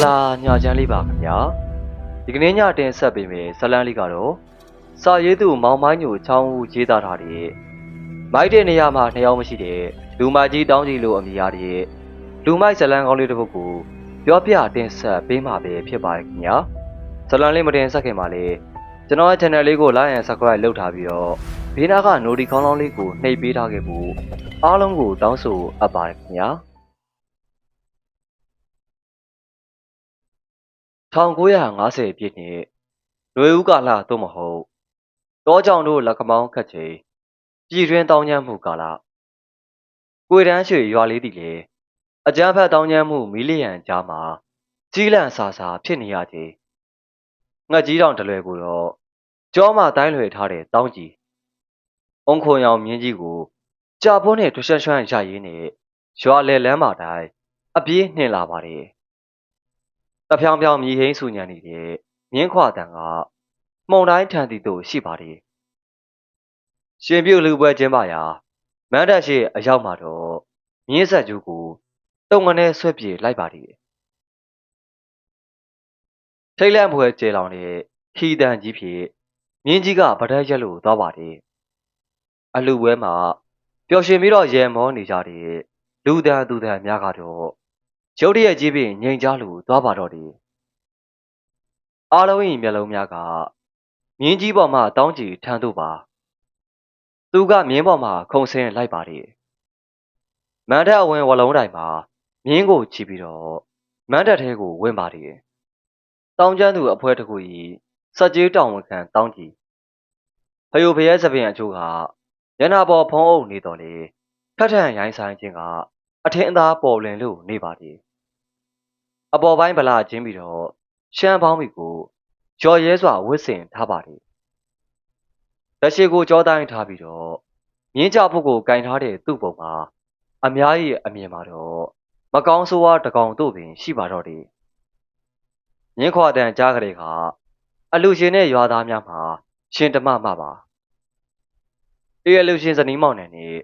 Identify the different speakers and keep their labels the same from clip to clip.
Speaker 1: ္ဂလာညချမ်းလေးပါခင်ဗျာဒီကနေ့ညတင်ဆက်ပေးမယ်ဇတ်လန်းလေးကတော့စာရေးသူမောင်မိုင်းညိုချောင်းဦးရေးသားထားတဲ့မိုက်တဲ့နေရာမှာနှစ်ယောက်မရှိတဲ့လူမကြီးတောင်းကြီးလိုအမည်ရတဲ့လူမိုက်ဇတ်လန်းကောင်းလေးတစ်ပုဒ်ကိုပြောပြတင်ဆက်ပေးမှာပဲဖြစ်ပါတယ်ခင်ဗျာဇတ်လန်းလေးမတင်ဆက်ခင်ပါလေကျွန်တော်ရဲ့ channel လေးကို like and subscribe လုပ်ထားပြီးတော့ဘေးနားက notification ခေါင်းလောင်းလေးကိုနှိပ်ပေးထားခဲ့ဖို့အားလုံးကိုတောင်းဆိုအပ်ပါတယ်ခင်ဗျာ 1950ပြည့်နှစ်ຫນွေဦးကာလသို့မဟုတ်တောကြောင်တို့လက်ကမောင်းခတ်ချိန်ပြည်တွင်းတောင်းကျမ်းမှုကာလကိုယ်တန်းရွှေရွာလေးတည်လေအကြမ်းဖက်တောင်းကျမ်းမှုမီလီယံကြားမှာကြီးလန့်ဆာဆာဖြစ်နေရချိန်ငှက်ကြီးတောင်တလွယ်ကိုတော့ကြောမှတိုင်းလွယ်ထားတဲ့တောင်းကြီးအုံခွန်ရောင်မြင်းကြီးကိုကြာဖုံးနဲ့ထွှွှွှွှရရင်းနဲ့ရွာလေလမ်းမှာတိုင်းအပြေးနှင်လာပါတယ် တဖြောင်ဖြောင်မြည်ဟိန်းဆူညံနေတဲ့မြင်းခွာတန်ကမှုံတိုင်းထန်တီတို့ရှိပါတယ်ရှင်ပြုတ်လူပွဲချင်းပါရာမန်းတက်ရှိအရောက်မှာတော့မြင်းဆက်ကျူးကိုတုံငနဲ့ဆွဲပြေလိုက်ပါတယ်ထိတ်လန့်ပွဲကျေလောင်တဲ့ခီတန်ကြီးဖြစ်မြင်းကြီးကဗဒက်ရက်လို့သွားပါတယ်အလူပွဲမှာပျော်ရွှင်ပြီးတော့ရေမောနေကြတဲ့လူတန်သူတန်များကတော့ ရုတ်တရက်ကြီးပြီးငြိမ်ကြလို့သွားပါတော့တယ်အားလုံး၏မျက်လုံးများကမြင်းကြီးပေါ်မှတောင်းကြည်ထမ်းတို့ပါသူကမြင်းပေါ်မှခုံဆင်းလိုက်ပါတယ်မန်းတက်အဝင်ဝလုံးတိုင်မှာမြင်းကိုချီပြီးတော့မန်းတက်ထဲကိုဝင်ပါတယ်တောင်းကျမ်းသူအဖွဲတစ်ခု၏စက်ကြီးတောင်ဝန်ခံတောင်းကြည်ဖယိုဖရဲစပင်အချို့ကညနာပေါ်ဖုံးအုပ်နေတော်လေထထန်ရိုင်းဆိုင်ခြင်းကအထင်အသာပေါ်လွင်လို့နေပါတယ် အပေါ်ပိုင်းဗလာချင်းပြီးတော့ရှမ်းပေါင်းမီကိုကြော်ရဲစွာဝစ်စင်ထားပါတယ်လက်ရှိကိုကြောတိုင်းထားပြီးတော့မြင်းကြဖို့ကိုကင်ထားတဲ့သူ့ပုံမှာအများကြီးအမြင်မှာတော့မကောင်းဆိုးဝါးတကောင်တို့ပင်ရှိပါတော့တယ်မြင်းခွာတန်ကြားကလေးကအလူရှင်နဲ့ရွာသားများမှာရှင်တမမပါအေးအလူရှင်ဇနီးမောင်နှံနဲ့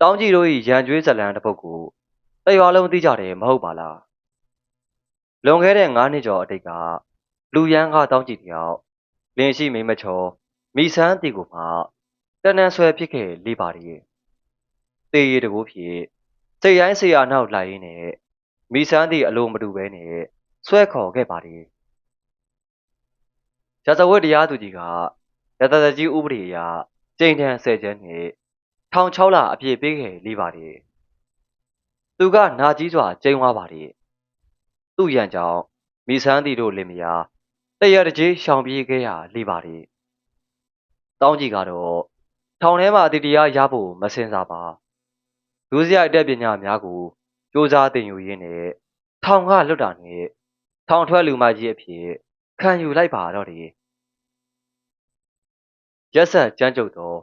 Speaker 1: တောင်းကြီးတို့၏ရန်ကျွေးဇလံတစ်ပုဒ်ကိုတရွာလုံးသိကြတယ်မဟုတ်ပါလား လွန်ခဲ့တဲ့9နှစ်ကျော်အတိတ်ကလူရန်ကတောင်းကြည့်တယောက်လင်းရှိမိမချောမိဆန်းတီကိုမှတနန်းဆွဲဖြစ်ခဲ့လေးပါတည်းတေးရီတကူဖြစ်စိတ်ရိုင်းဆရာနောက်လိုက်ရင်းနဲ့မိဆန်းတီအလိုမတူပဲနဲ့ဆွဲခေါ်ခဲ့ပါတည်းရသဝတ်တရားသူကြီးကရတတကြီးဥပဒေအရကျိန်ထန်ဆယ်ကျန်းနဲ့ထောင်6လအပြည့်ပေးခဲ့လေးပါတည်းသူကနာကြီးစွာကျိန်းဝါပါတည်း သူ့ရန်ကြောင့်မိဆန်းတီတို့လင်မယားတရတကြီးရှောင်ပြေးခဲ့ရလေပါလေတောင်းကြီးကတော့ထောင်ထဲမှာအတိတရားရဖို့မစင်စားပါလူစရိုက်တက်ပညာများကိုစ조사သင်ယူရင်းနဲ့ထောင်ကလွတ်တာနဲ့ထောင်ထွက်လူမကြီးအဖြစ်ခံယူလိုက်ပါတော့တယ်ရက်ဆက်ကြမ်းကြုတ်သော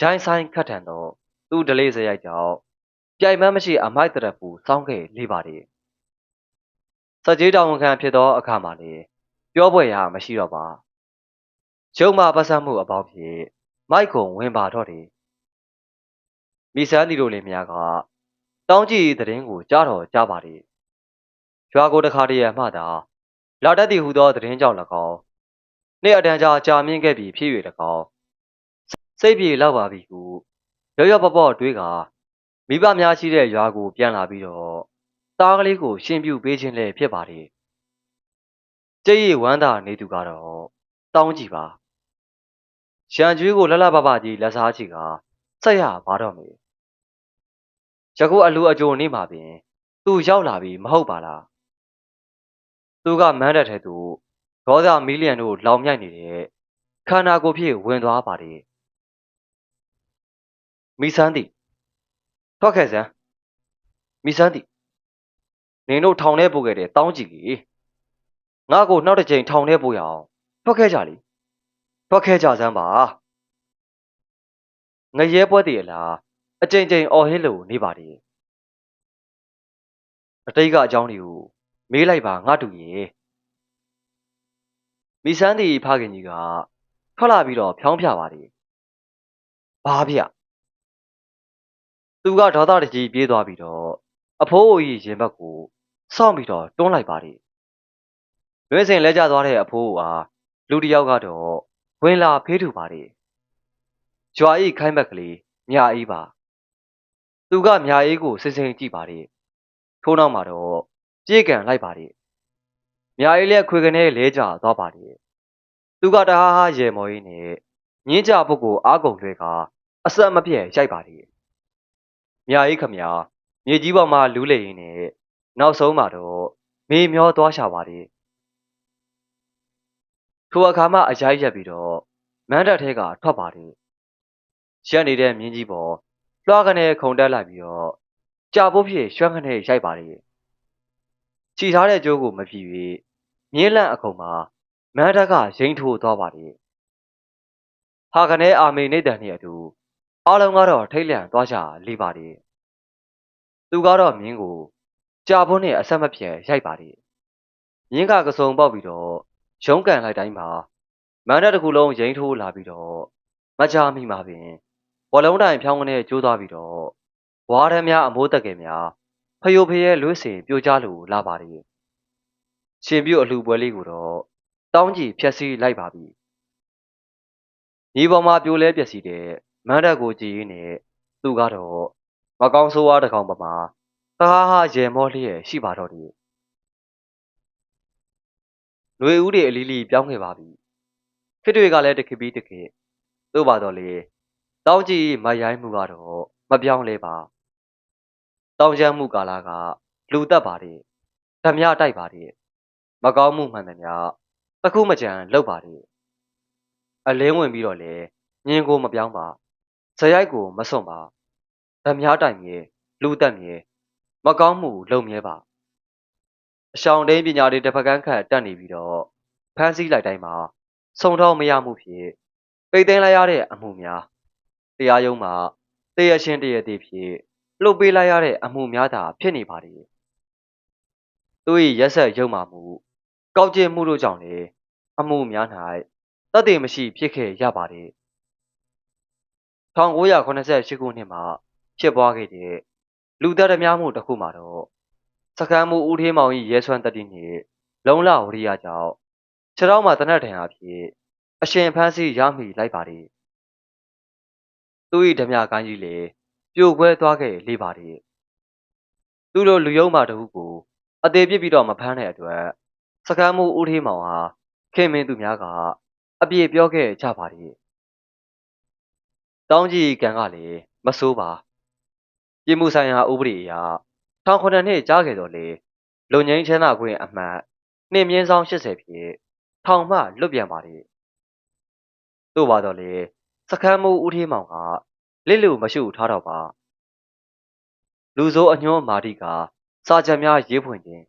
Speaker 1: ဂျိုင်းဆိုင်ခတ်ထန်သောသူ့ဒလေးစရိုက်ကြောင့်ပြိုင်မန်းမရှိအမိုက်တရပူစောင်းခဲ့လေပါတယ် စက်ကြီးတောင်ဝန်ခံဖြစ်သောအခါမှာလေပြောပွဲရာမရှိတော့ပါကျုံမပတ်စံမှုအပေါင်းဖြင့်မိုက်ကုံဝင်ပါတော့တယ်မိဆန်းတီတို့လင်မယားကတောင်းကြည့်သတင်းကိုကြားတော်ကြားပါလေရွာကိုတခါတည်းရမှသာလာတတ်သည်ဟူသောသတင်းကြောင့်၎င်းနေ့အတန်းကြာကြာမြင့်ခဲ့ပြီးဖြစ်၍၎င်းစိတ်ပြေလောက်ပါပြီဟုရောရောပေါ့ပေါ့တွေးကမိဘများရှိတဲ့ရွာကိုပြန်လာပြီးတော့ သားကလေးကို ရှင်ပြုပေးခြင်းလည်းဖြစ်ပါတယ်။ကြိတ်ရဝမ်းသာနေသူကတော့တောင်းကြည့်ပါ။ရှံကျွေးကိုလှလှပပကြီးလက်စားချီကဆက်ရပါတော့မေ။ယခုအလူအကြိုနေမှာပင် သူရောက်လာပြီမဟုတ်ပါလား။သူကမန်းတက်ထဲသူဒေါသမီလီယံတို့လောင်မြိုက်နေတဲ့ခန္ဓာကိုယ်ဖြစ်ဝင်သွားပါတယ်။မိဆန်းသည်ထွက်ခဲ့စမ်းမိဆန်းသည် နင်တို့ထောင်ထဲပို့ခဲ့တဲ့တောင်းကြည့်ကြီးငါ့ကိုနောက်တစ်ချိန်ထောင်ထဲပို့ရအောင်ထွက်ခဲ့ကြလေထွက်ခဲ့ကြစမ်းပါငရဲပွဲတည်းလားအချိန်ချင်းအော်ဟစ်လို့နေပါလေအတိတ်ကအကြောင်းတွေကိုမေးလိုက်ပါငါတူရေမိဆန်းတီဖခင်ကြီးကထွက်လာပြီးတော့ဖြောင်းပြပါလေဘာဗျသူကဒေါသတကြီးပြေးသွားပြီးတော့အဖိုးအိုကြီးရင်ဘတ်ကို စောင့်ပြီးတော့တွန်းလိုက်ပါလေလွှဲစင်လဲကျသွားတဲ့အဖိုးအားလူတစ်ယောက်ကတော့ဝင်လာဖေးထူပါတယ်။ကြွာဤခိုင်းဘက်ကလေးမြအေးပါ။သူကမြအေးကိုစစ်စိမ်ကြည့်ပါတယ်။ထိုးနောက်မှာတော့ပြေးကန်လိုက်ပါတယ်။မြအေးလည်းခွေကနေလဲကျသွားပါတယ်။သူကတဟားဟားရေမော်ကြီးနဲ့ညင်းကြပုတ်ကိုအားကုန်လွှဲကအဆက်မပြတ်ရိုက်ပါတယ်။မြအေးခမမြေကြီးပေါ်မှာလူးလေရင်းနဲ့ နောက်ဆုံးမှာတော့မေမျောသွားရှာပါတယ်။ထိုအခါမှအရိုက်ရက်ပြီးတော့မန်းတပ်ထဲကထွက်ပါတယ်။ရက်နေတဲ့မြင်းကြီးပေါ်လွှားကနေခုန်တက်လိုက်ပြီးတော့ကြာဖို့ဖြစ်ရွှမ်းကနေရိုက်ပါတယ်။ခြိထားတဲ့ကြိုးကိုမပြေ၍မြင်းလန့်အခုံမှာမန်းတပ်ကရိမ့်ထိုးသွားပါတယ်။ဟာကနေအာမေနေတန်နဲ့အတူအားလုံးကတော့ထိတ်လန့်သွားကြလေပါတယ်။သူကတော့မြင်းကို ကြာဖို့နဲ့အဆက်မပြတ်ရိုက်ပါတယ်။မြင်းကကစုံပေါက်ပြီးတော့ရုံးကန်လိုက်တိုင်းမှာမန်းတက်တစ်ခုလုံးရိမ့်ထိုးလာပြီးတော့မကြမိမှာပင်ဘောလုံးတိုင်ဖြောင်းကနေကျိုးသွားပြီးတော့ဝါးရမ်းများအမိုးတက်ကယ်များဖယိုဖယဲလွှဲစင်ပြိုကျလို့လာပါလေရှင်ပြုတ်အလှပွဲလေးကိုတော့တောင်းကြည့်ဖြက်စီးလိုက်ပါပြီညီပေါ်မှာပြိုလဲပျက်စီးတဲ့မန်းတက်ကိုကြည်ရင်းနဲ့သူကတော့မကောင်းဆိုးဝါးတစ်ကောင်ပမာ ဟာဟာရေမောလျက်ရှိပါတော့တယ်ຫນွေဦးတွေအလီလီပြောင်းခဲ့ပါပြီခေတ်တွေကလည်းတခေတ်ပြီးတခေတ်သို့ပါတော့လေတောင်းကြည့်မရိုင်းမှုကတော့မပြောင်းလဲပါတောင်းချမ်းမှုကာလကလူတက်ပါတယ်ဓမြတိုက်ပါတယ်မကောင်းမှုမှန်သမျှတစ်ခုမကြံလောက်ပါတယ်အလင်းဝင်ပြီးတော့လေညင်ကိုမပြောင်းပါဇရိုက်ကိုမစွန့်ပါဓမြတိုက်မြေလူတက်မြေ မကောင်းမှုလုံမြဲပါအရှောင်းတိန်ပညာတွေတစ်ဖက်ကန်းခတ်တက်နေပြီးတော့ဖမ်းဆီးလိုက်တိုင်းမှာစုံထောက်မရမှုဖြစ်ပိတ်သိမ်းလိုက်ရတဲ့အမှုများတရားရုံးမှာတရရှင်တရသေးဖြစ်လှုပ်ပေးလိုက်ရတဲ့အမှုများသာဖြစ်နေပါလေသူ၏ရက်ဆက်ရုံမှမှုကောက်ကျစ်မှုတို့ကြောင့်လေအမှုများ၌တတ်သိမရှိဖြစ်ခဲ့ရပါတယ်1988ခုနှစ်မှာဖြစ်ပွားခဲ့တဲ့ လူသားဓမြမှုတစ်ခုမှာတော့စကမ်းမှုဦးထေးမောင်၏ရဲဆွမ်းတတိနှင့်လုံလဝရိယကြောင့်ခြေထောက်မှာတနတ်ထံအဖြစ်အရှင်ဖန်းစီရမိလိုက်ပါလေသူ၏ဓမြကိုင်းကြီးလေပြိုကွဲသွားခဲ့လေပါလေသူတို့လူယုံမာတဟုကိုအသေးပြစ်ပြီးတော့မဖမ်းတဲ့အတွက်စကမ်းမှုဦးထေးမောင်ဟာခင်မင်းသူများကအပြေပြောခဲ့ကြပါလေတောင်းကြီးကံကလည်းမဆိုးပါ ပြည်မှုဆိုင်ရာဥပဒေအရထောင်ခုနှစ်ကြားခဲ့တော့လေလူငင်းချမ်းသာခွင့်အမှတ်နှင်းမြင့်ဆောင်80ဖြင့်ထောင်မှလွတ်ပြန်ပါလေသို့ပါတော့လေစခန်းမူဦးထေးမောင်ကလစ်လူမရှိထားတော့ပါလူစိုးအညွှန်းမာတိကစာချက်များရေးဖွင့်ခြင်း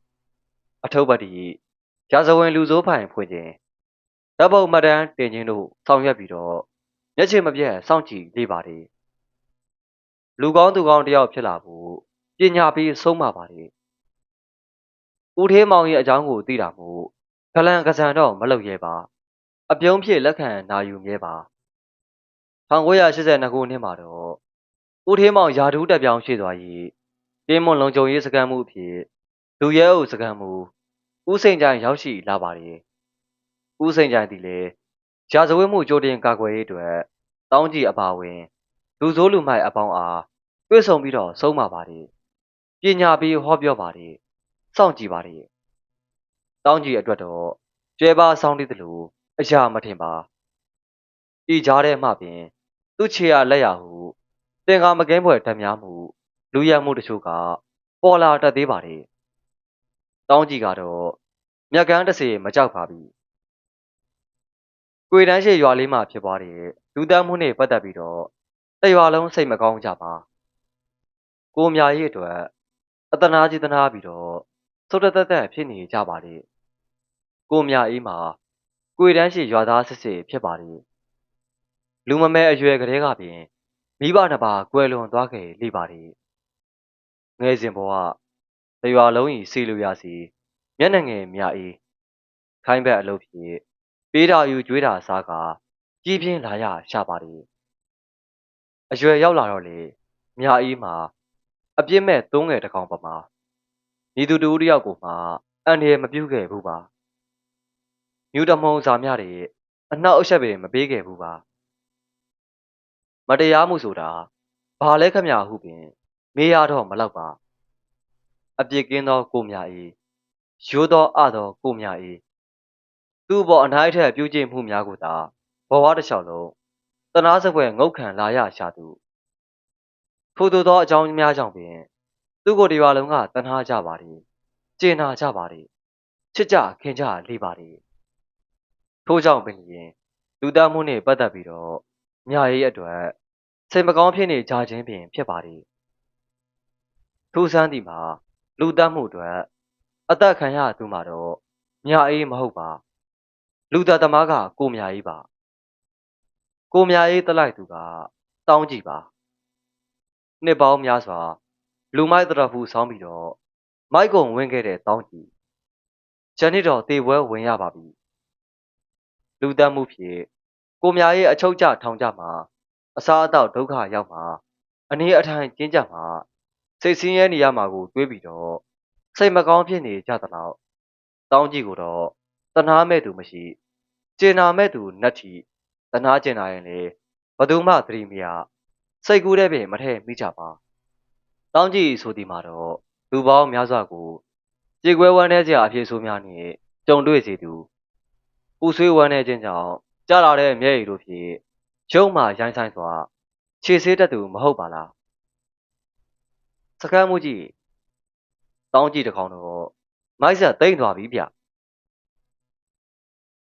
Speaker 1: အထုပ်ပတိရာဇဝင်လူစိုးဖိုင်ဖွင့်ခြင်းတပ်ပုတ်မှတ်တမ်းတင်ခြင်းတို့ဆောင်ရွက်ပြီးတော့မျက်ခြေမပြတ်စောင့်ကြည့်လေပါလေ လူကောင်းသူကောင်းတယောက်ဖြစ်လာဖို့ပညာပေးဆုံးမပါလေဦးထေးမောင်ရဲ့အကြောင်းကိုသိတာမို့ကလန်ကစံတော့မလုပ်ရဲပါအပြုံးဖြစ်လက်ခံနာယူမြဲပါ1982ခုနှစ်မှာတော့ဦးထေးမောင်ယာဒူးတက်ပြောင်းရှိသွား၏တင်းမွန်လုံခြုံရေးစခန်းမှုအဖြစ်လူရဲအုပ်စခန်းမှုဦးစိန်ကြိုင်ရောက်ရှိလာပါတယ်ဦးစိန်ကြိုင်သည်လည်းရာဇဝတ်မှုကြိုတင်ကာကွယ်ရေးအတွက်တောင်းကြည့်အပါဝင် လူဆိုးလူမိုက်အပေါင်းအားတွေ့ဆုံပြီးတော့ဆုံးမပါတယ်ပညာပေးဟောပြောပါတယ်စောင့်ကြည့်ပါတယ်တောင်းကြည့်အတွက်တော့ကျွဲပါဆောင်းတည်တယ်လို့အရာမထင်ပါဤကြားထဲမှပင် သူ့ခြေရလက်ရဟုတင်ကာမကင်းဖွယ်ဓာတ်များမှုလူရမှုတချို့ကပေါ်လာတတ်သေးပါတယ်တောင်းကြည့်ကတော့မြက်ကန်းတစေမကြောက်ပါဘူးကိုယ်တန်းရှိရွာလေးမှာဖြစ်ပွားတဲ့လူတန်းမှုနဲ့ပတ်သက်ပြီးတော့ တရွာလုံးစိတ်မကောင်းကြပါကိုမြာရဲ့အတွက်အတနာကြီးတနာပြီးတော့သုတ်တက်တက်ဖြစ်နေကြပါလေကိုမြအေးမှာကိုယ်တန်းရှိရွာသားစစ်စစ်ဖြစ်ပါလေလူမမဲအရွယ်ကလေးကပင်မိဘနှစ်ပါးကွယ်လွန်သွားခဲ့လိပါလေငယ်စဉ်ဘဝတရွာလုံးဤစီလူရစီမျက်နှာငယ်မြအေးခိုင်းဘက်အလုပ်ဖြစ်ပေးတာယူကြွေးတာစားကကြီးပြင်းလာရရှာပါလေ အရွယ်ရောက်လာတော့လေမြအေးမှာအပြစ်မဲ့သုံးငယ်တစ်ကောင်ပမာညီသူတူတယောက်ကိုမှအန်ဒီမပြုတ်ခဲ့ဘူးပါမြူတမုံစာများတွေအနှောက်အယှက်ပင်မပေးခဲ့ဘူးပါမတရားမှုဆိုတာဘာလဲခမဟုပင် မေးရတော့မလောက်ပါအပြစ်ကင်းသောကိုမြအေးရိုးသောအသောကိုမြအေးသူ့ဘောအနိုင်ထက်ပြုကျင့်မှုများကိုသာဘဝတစ်လျှောက်လုံး တနာစပွဲငုတ်ခံလာရရှာသူထို့သို့သောအကြောင်းများကြောင့်ပင်သူ့ကိုယ်ဒီပါလုံးကတနာကြပါသည်ကျေနာကြပါသည်ချစ်ကြခင်ကြလေပါသည်ထို့ကြောင့်ပင်လျင်လူသားမှုနှင့်ပတ်သက်ပြီးတော့မြရေးအတွက်စိတ်မကောင်းဖြစ်နေကြခြင်းပင်ဖြစ်ပါသည်ထို့စမ်းသည်မှာလူသားမှုအတွက်အသက်ခံရသူမှာတော့မြအေးမဟုတ်ပါ လူသားသမားကကိုမြအေးပါ ကိုမြအေးတလိုက်သူကတောင်းကြည့်ပါနှစ်ပေါင်းများစွာလူမိုက်တရဖူဆောင်းပြီးတော့မိုက်ကုံဝင်ခဲ့တဲ့တောင်းကြည့်ဂျန်နစ်တော်တေပွဲဝင်ရပါပြီလူတတ်မှုဖြင့်ကိုမြရဲ့အချုပ်ကျထောင်ကြမှာအစားအသောက်ဒုက္ခရောက်မှာအနေအထိုင်ကျဉ်းကြမှာစိတ်ဆင်းရဲနေရမှာကိုတွေးပြီးတော့စိတ်မကောင်းဖြစ်နေကြသလောက်တောင်းကြည့်ကိုတော့တနာမဲ့သူမရှိကျင်နာမဲ့သူနတ်ထီ တနာကျင်နာရင်လေဘသူမှသတိမရစိတ်ကူးတဲ့ပင်မထဲမိကြပါတောင်းကြည့်ဆိုဒီမှာတော့လူပေါင်းများစွာကိုကြေကွဲဝမ်းနေစရာအဖြစ်ဆိုးများနဲ့ကြုံတွေ့စေသူပူဆွေးဝမ်းနေခြင်းကြောင့်ကြားလာတဲ့မျက်ရည်တို့ဖြင့်ရုံမှရိုင်းဆိုင်စွာခြေဆေးတတ်သူမဟုတ်ပါလားစကမ်းမှုကြီးတောင်းကြည့်တစ်ခေါင်တော့မိုက်ဆက်တိမ့်သွားပြီဗျ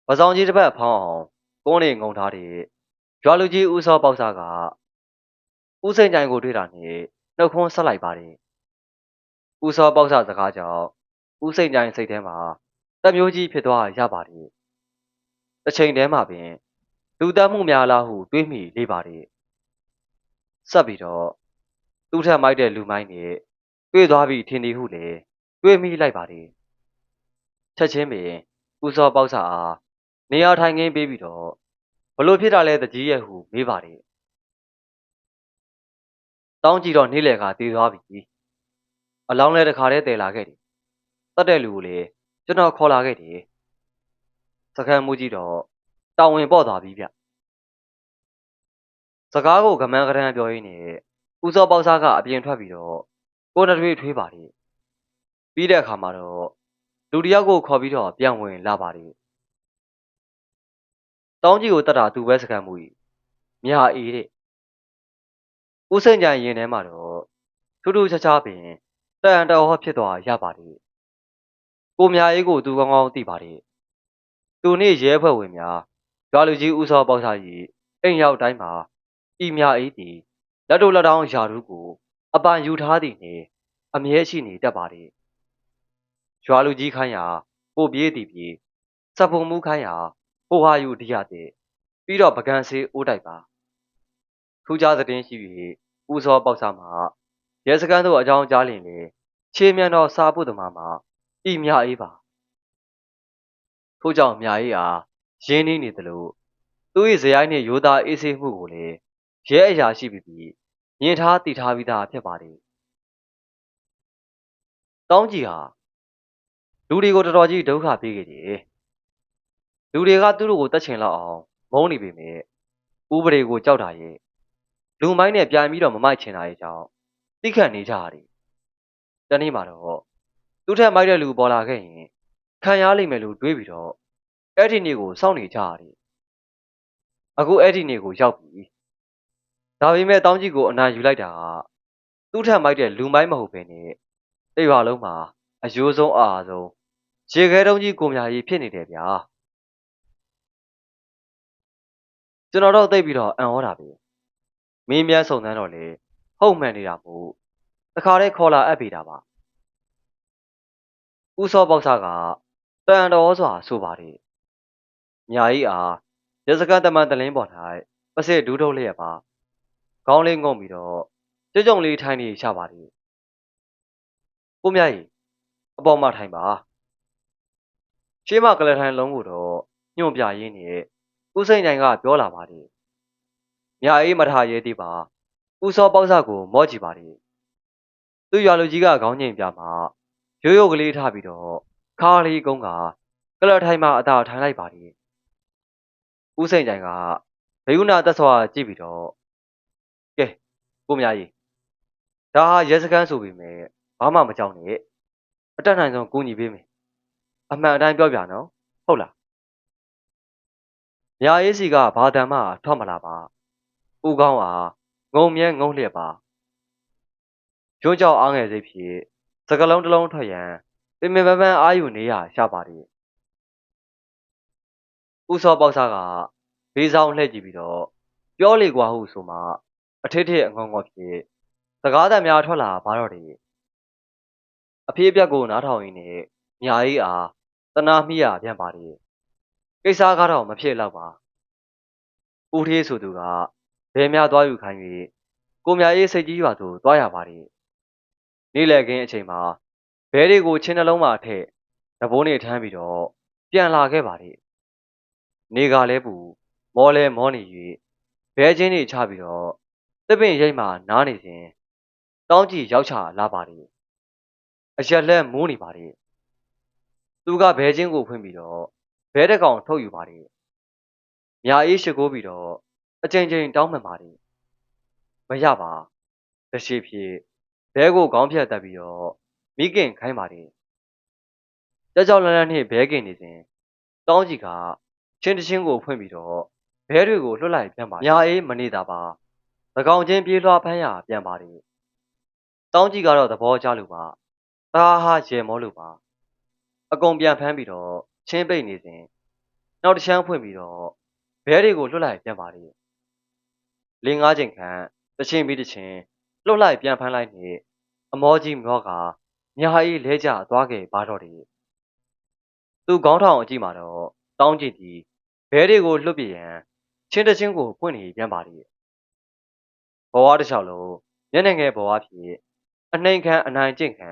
Speaker 1: ပစောင်းကြီးတစ်ပတ်ဖောင်းအောင် ကုန်းနေငုံထားတဲ့ရွာလူကြီးဦးစောပေါက်စားကဦးစိန်ကြိုင်ကိုတွေ့တာနဲ့နှုတ်ခွန်းဆက်လိုက်ပါတယ်ဦးစောပေါက်စားစကားကြောင့်ဦးစိန်ကြိုင်စိတ်ထဲမှာတမျိုးကြီးဖြစ်သွားရပါတယ်တစ်ချိန်တည်းမှာပင်လူတတ်မှုများလားဟုတွေးမိလေးပါတယ်ဆက်ပြီးတော့သူ့ထက်မိုက်တဲ့လူမိုင်းနဲ့တွေ့သွားပြီထင်သည်ဟုလည်းတွေးမိလိုက်ပါတယ်ချက်ချင်းပင်ဦးစောပေါက်စာအား နေရာထိုင်ခင်းပေးပြီးတော့ဘလို့ဖြစ်တာလဲတကြီးရဲ့ဟုမေးပါတယ်တောင်းကြည့်တော့နေလေကတည်သွားပြီအလောင်းလဲတခါတည်းတည်လာခဲ့တယ်တတ်တဲ့လူကိုလည်းကျွန်တော်ခေါ်လာခဲ့တယ်စခန်းမူကြီးတော့တောင်ဝင်ပေါ့သွားပြီဗျစကားကိုကမန်းကရန်ပြောရင်းနဲ့ဦးစောပေါက်စားကအပြင်ထွက်ပြီးတော့ကိုနထွေးထွေးပါတယ်ပြီးတဲ့အခါမှာတော့လူတယောက်ကိုခေါ်ပြီးတော့ပြန်ဝင်လာပါတယ် တောင်းကြီးကိုတတ်တာသူပဲစကန်မှုကြီးမြာအေးတဲ့ဦးစိန်ကြိုင်ရင်ထဲမှာတော့ထူးထူးခြားခြားပင်တန်တော်ဟောဖြစ်သွားရပါတယ်ကိုမြာအေးကိုသူကောင်းကောင်းသိပါတယ်သူနေ့ရဲဖွဲ့ဝင်များရွာလူကြီးဦးစောပေါက်စားကြီးအိမ်ရောက်တိုင်းမှာဤမြအေးသည်လက်တို့လက်တောင်းယာရုကိုအပန်ယူထားသည်နှင့်အမြဲရှိနေတတ်ပါတယ်ရွာလူကြီးခိုင်းရာပို့ပြေးသည်ပြေးစပ်ဖုံမူခိုင်းရာ ဟိုဟာယူဒီရတဲ့ပြီးတော့ပကံစေးအိုးတိုက်ပါထူးခြားသတင်းရှိပြီးဦးစောပေါက်စားမှာရဲစခန်းသို့အကြောင်းကြားလင်လေခြေမြန်တော်စာဖို့သမားမှာဤမြအေးပါထို့ကြောင့်မြအေးအားရင်းနှီးနေသလိုသူ၏ဇယိုင်းနှင့်ရိုးသားအေးဆေးမှုကိုလည်းရဲအရာရှိပြီးပြီးမြင်ထားတည်ထားပြီးသားဖြစ်ပါတယ်တောင်းကြီးဟာလူတွေကိုတော်တော်ကြီးဒုက္ခပေးခဲ့တယ် လူတွေကသူတို့ကိုတတ်ချင်လောက်အောင်မုန်းနေပေမဲ့ဥပဒေကိုကြောက်တာရဲ့လူမိုင်းနဲ့ပြန်ပြီးတော့မမိုက်ချင်တာရဲ့ကြောင့်တိခတ်နေကြရတယ်တနေ့မှာတော့သူ့ထက်မိုက်တဲ့လူပေါ်လာခဲ့ရင်ခံရလိမ့်မယ်လို့တွေးပြီးတော့အဲ့ဒီနေ့ကိုစောင့်နေကြရတယ်အခုအဲ့ဒီနေ့ကိုရောက်ပြီဒါပေမဲ့တောင်းကြီးကိုအနာယူလိုက်တာကသူ့ထက်မိုက်တဲ့လူမိုင်းမဟုတ်ဘဲနဲ့တိတ်ရွာလုံးမှာအယိုးဆုံးအာဆုံးရေခဲတုံးကြီးကိုမြာကြီးဖြစ်နေတယ်ဗျာ ကျွန်တော်တော့သိပြီးတော့အံ့ဩတာပဲမင်းမြန်းစုံစမ်းတော့လေဟုတ်မှန်နေတာမို့တခါတည်းခေါ်လာအပ်ပေးတာပါဦးစောပေါက်စားကတန်တော်စွာဆိုပါတယ်ညာကြီးအားရစကန်တမန်တလင်းပေါ်၌ပစစ်ဒူးထုတ်လျက်ပါခေါင်းလေးငုံပြီးတော့ကြုံကြုံလေးထိုင်နေရှာပါတယ်ကိုမြကြီးအပေါ်မှာထိုင်ပါရှေးမကလထိုင်လုံးကိုတော့ညွန့်ပြရင်းနဲ့ ဦးစိန်နိုင်ကပြောလာပါတယ်မြအေးမထားရဲသေးပါဦးစောပေါက်စကိုမော့ကြည့်ပါတယ်သူ့ရွာလူကြီးကခေါင်းငိမ်ပြမှာရိုးရိုးကလေးထားပြီးတော့ခါလေးကုန်းကကကလထိုင်မှအသာထိုင်လိုက်ပါလေဦးစိန်ကြိုင်ကဘေကုနာသက်စွာကြည့်ပြီးတော့ကဲကိုမြကြီးဒါဟာရဲစခန်းဆိုပေမဲ့ဘာမှမကြောက်နဲ့အတက်နိုင်ဆုံးကူညီပေးမယ်အမှန်အတိုင်းပြောပြနော်ဟုတ်လား မြရေးစီကဘာတံမှထွက်မလာပါဦးကောင်းအားငုံမြဲငုံလျက်ပါကျွန်းကြောက်အားငယ်စိတ်ဖြင့်စကလုံးတစ်လုံးထွက်ရန်ပင်ပင်ပန်းပန်းအာယူနေရရှာပါလေဦးစောပေါက်စားကဘေးဆောင်လှည့်ကြည့်ပြီးတော့ပြောလေကွာဟုဆိုမှအထစ်ထစ်အငုံငေါဖြင့်စကားသံများထွက်လာပါတော့တယ်အဖေးအပြက်ကိုနားထောင်ရင်းနဲ့ညာအေးအားတနာမိရပြန်ပါလေ ကိစ္စကတော့မဖြစ်တော့ပါဦးထေးဆိုသူကဘယ်များသွားယူခိုင်း၍ကိုမြအေးစိတ်ကြီးရွာသို့သွားရပါလေနေ့လည်ခင်းအချိန်မှာဘဲတွေကိုချင်းနှလုံးမှာထည့်တဘိုးနေထမ်းပြီးတော့ပြန်လာခဲ့ပါလေနေကလည်းပူမောလဲမောနေ၍ဘဲချင်းတွေချပြီးတော့သစ်ပင်ရိပ်မှာနားနေစဉ်တောင်းကြည့်ရောက်ချလာပါလေအရက်လက်မိုးနေပါလေသူကဘဲချင်းကိုဖွင့်ပြီးတော့ ဘဲတစ်ကောင်ထုတ်ယူပါလေမြာအေးရှိခိုးပြီးတော့အချိန်ချင်းတောင်းမှန်ပါလေမရပါတရှိဖြစ်ဘဲကိုခေါင်းဖြတ်တက်ပြီးတော့မိခင်ခိုင်းပါလေကြောက်ကြောက်လန့်လန့်နှင့်ဘဲကင်နေစဉ်တောင်းကြီးကချင်းတချင်းကိုဖွင့်ပြီးတော့ဘဲတွေကိုလွတ်လိုက်ပြန်ပါညာအေးမနေတာပါသကောင်ချင်းပြေးလွှားဖမ်းရပြန်ပါလေတောင်းကြီးကတော့သဘောကျလို့ပါတာဟာရေမောလို့ပါအကုန်ပြန်ဖမ်းပြီးတော့ ချင်းပိတ်နေစဉ်နောက်တစ်ချမ်းဖွင့်ပြီးတော့ဘဲတွေကိုလွတ်လိုက်ပြန်ပါလေလင်းငါးချိန်ခန့်တစ်ချင်းပြီးတစ်ချင်းလွတ်လိုက်ပြန်ဖမ်းလိုက်နေအမောကြီးမောကညာအေးလဲကျသွားခဲ့ပါတော့တယ်သူခေါင်းထောင်အကြည့်မှာတော့တောင်းကြည့်ပြီးဘဲတွေကိုလွတ်ပြရန်ချင်းတချင်းကိုဖွင့်နေပြန်ပါလေဘဝတစ်လျှောက်လုံးမျက်နှာငယ်ဘဝဖြစ်အနှိမ်ခံအနိုင်ကျင့်ခံ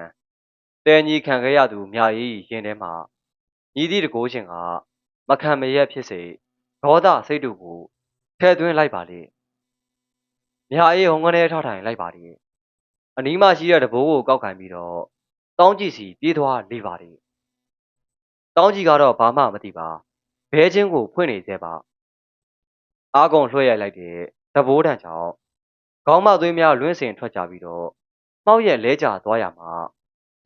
Speaker 1: တဲညီခံခဲ့ရသူမြာရီရင်ထဲမှာ ညီသည့်တကိုးရှင်ကမခံမရက်ဖြစ်စေဒေါသစိတ်တို့ကိုထည့်သွင်းလိုက်ပါလေမြာအေးဟုံကနေထထိုင်လိုက်ပါလေအနီးမှရှိတဲ့တဘိုးကိုကောက်ခံပြီးတော့တောင်းကြည့်စီပြေးသွားလေပါလေတောင်းကြည့်ကတော့ဘာမှမသိပါဘဲချင်းကိုဖွင့်နေသေးပါအားကုန်လွှဲရိုက်လိုက်တဲ့တဘိုးတန်ချောင်းခေါင်းမသွေးများလွင့်စင်ထွက်ကြပြီးတော့မှောက်ရက်လဲကျသွားရမှာ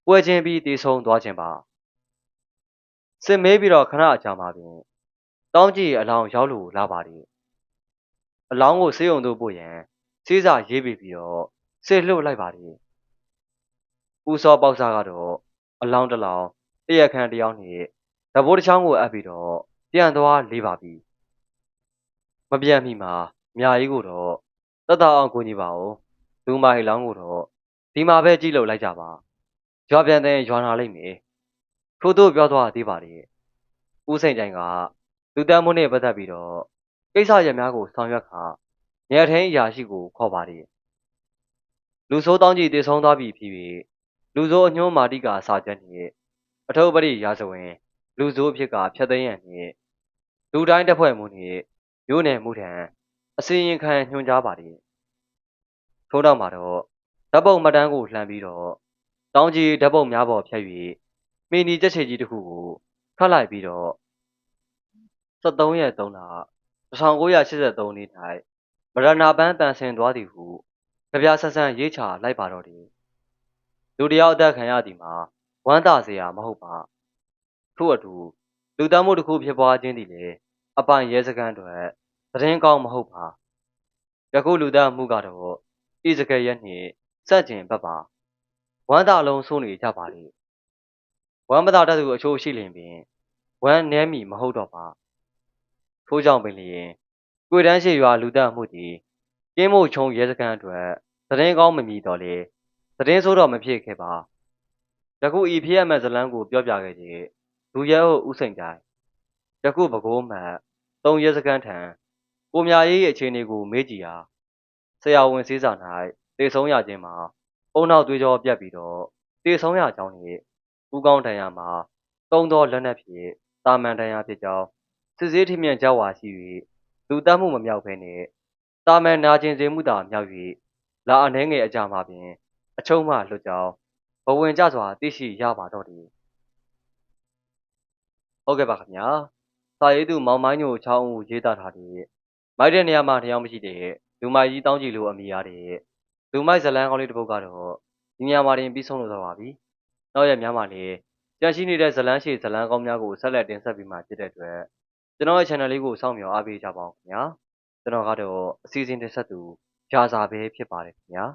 Speaker 1: ပွဲချင်းပြီးတေဆုံးသွားခြင်းပါ စစ်မေးပြီးတော့ခဏအကြာမှာပင်တောင်းကြည့်အလောင်းရောက်လို့လာပါလေအလောင်းကိုဆေးရုံသို့ပို့ရန်စေးစာရေးပြီးပြီးတော့ဆေးလှုပ်လိုက်ပါလေဦးစောပေါက်စားကတော့အလောင်းတစ်လောင်းတရက်ခန့်တယောက်နဲ့တဘိုးတစ်ချောင်းကိုအပ်ပြီးတော့ပြန်သွားလေးပါပြီမပြန်မီမှာမြာကြီးကိုတော့တတ်တာအောင်ကိုကြီးပါဦးလူမိုင်လောင်းကိုတော့ဒီမှာပဲကြည့်လို့လိုက်ကြပါရွာပြန်တဲ့ရွာနာလိမ့်မယ် ထို့သို့ပြောသွားသေးပါလေဦးစိန်ကြိုင်ကလူတန်းမိုးနဲ့ပတ်သက်ပြီးတော့ကိစ္စရများကိုဆောင်ရွက်ခါနေထင်းအရာရှိကိုခေါ်ပါလေလူဆိုးတောင်းကြီးတည်ဆုံးသွားပြီဖြစ်ပြီးလူဆိုးအညှိုးမာတိကာစာချက်နှင့်အထုပ်ပရိရာဇဝင် လူဆိုးအဖြစ်ကဖြတ်သိမ်းရန်နှင့်လူတိုင်းတစ်ဖွဲ့မှုနှင့်မျိုးနယ်မှုထံအစင်ရင်ခံညွှန်ကြားပါလေထို့နောက်မှာတော့ဓာတ်ပုံမှတ်တမ်းကိုလှမ်းပြီးတော့တောင်းကြီးဓာတ်ပုံများပေါ်ဖြတ်၍ မီနီကြက်ချေကြီးတစ်ခုကိုခတ်လိုက်ပြီးတော့73ရက်3လ1983နှစ်၌မရဏပန်းတန်ဆင်သွားသည်ဟုကြပြဆန်းဆန်းရေးချလိုက်ပါတော့တယ်လူတယောက်အသက်ခံရသည်မှာဝမ်းသာစရာမဟုတ်ပါထို့အတူလူတမ်းမှုတစ်ခုဖြစ်ပွားခြင်းသည်လည်းအပိုင်ရဲစခန်းတွေသတင်းကောင်းမဟုတ်ပါယခုလူသားမှုကတော့ဤစကဲရက်နှင့်စက်ကျင်ဘက်ပါဝမ်းသာလုံးစိုးနေကြပါလေ ဝမ်းမသာတတ်သူအချို့ရှိလင်ပင်ဝမ်းနည်းမိမဟုတ်တော့ပါထို့ကြောင့်ပင်လျင်ကိုတန်းရှိရွာလူသားမှုသည်ကင်းမို့ချုံရဲစခန်းအတွက်သတင်းကောင်းမမီတော့လေသတင်းဆိုးတော့မဖြစ်ခဲ့ပါယခုဤဖြစ်ရမဲ့ဇလန်းကိုပြောပြခဲ့ခြင်းလူရဲဟုတ်ဥစိန်တိုင်းယခုပဲခူးမှန်သုံးရဲစခန်းထံကိုမြရေးရဲ့အခြေအနေကိုမေးကြည့်ရာဆရာဝန်စည်းစာ၌တေဆုံးရခြင်းမှာအုံနောက်သွေးကြောပြတ်ပြီးတော့တေဆုံးရကြောင်းနှင့် ဦးကောင်းတန်ရာမှာသုံးသောလက်နက်ဖြင့်တာမန်တန်ရာဖြစ်ကြောင်းစစ်စေးထိမြင့်ကြောက်ဝါရှိ၍လူတက်မှုမမြောက်ဘဲနှင့်တာမန်နာကျင်စေမှုသာမြောက်၍လာအနှဲငယ်အကြမှာပင် အချုံမှလွတ်ကြောင်းဘဝင်ကြစွာသိရှိရပါတော့သည်ဟုတ်ကဲ့ပါခင်ဗျာစာရေးသူမောင်မိုင်းညိုချောင်းဦးရေးသားထားတဲ့မိုက်တဲ့နေရာမှာတရားမရှိတဲ့လူမိုက်ကြီးတောင်းကြည့်လို့အမိရတဲ့လူမိုက်ဇလန်းကောင်းလေးတစ်ပုဒ်ကတော့ဒီနေရာမှာတင်ပြီးဆုံးလို့သွားပါပြီ နောက်ရက်များမှာလည်းကြန့်ရှိနေတဲ့ဇလန်းရှိဇလန်းကောင်းများကိုဆက်လက်တင်ဆက်ပြီးမှဖြစ်တဲ့အတွက်ကျွန်တော်ရဲ့ channel လေးကိုစောင့်မျှော်အားပေးကြပါဦးခင်ဗျာကျွန်တော်ကတော့အစီအစဉ်တင်ဆက်သူဂျာစာပဲဖြစ်ပါတယ်ခင်ဗျာ